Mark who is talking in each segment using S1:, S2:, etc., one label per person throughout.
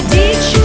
S1: I need you.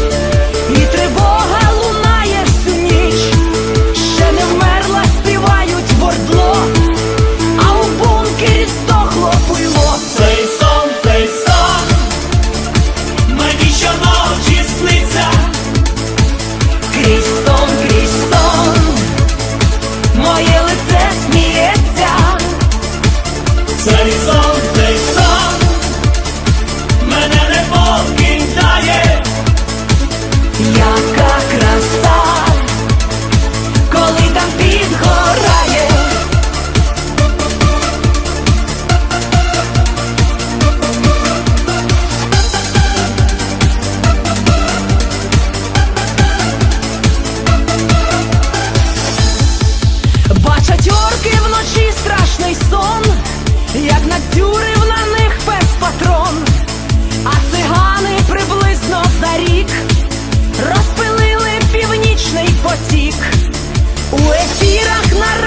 S1: потік. У ефірах на